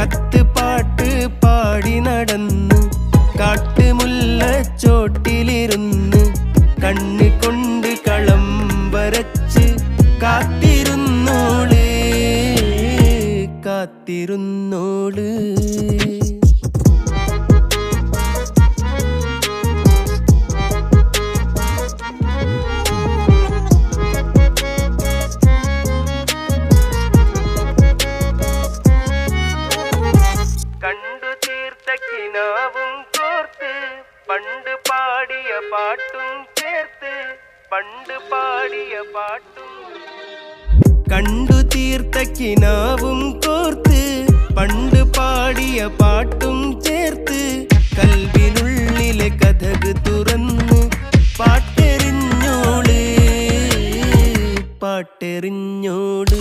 കത്ത് പാട്ട് പാടി നടന്നു. കാട്ടുമുല്ലച്ചോട്ടിലിരുന്ന്. കണ്ണ് കൊണ്ട് കളം വരച്ച് കാത്തിരുന്നോൾ കാത്തിരുന്നോൾ. നാവും കോർത്ത് പണ്ട് പാടിയ പാട്ടും ചേർത്ത് പണ്ട് പാടിയ പാട്ടും കണ്ടു തീർത്ത കിനാവും കോർത്ത് പണ്ട് പാടിയ പാട്ടും ചേർത്ത് കൽവിനുള്ളിലെ കഥക് തുറന്ന് പാട്ടെറിഞ്ഞോട് പാട്ടെറിഞ്ഞോട്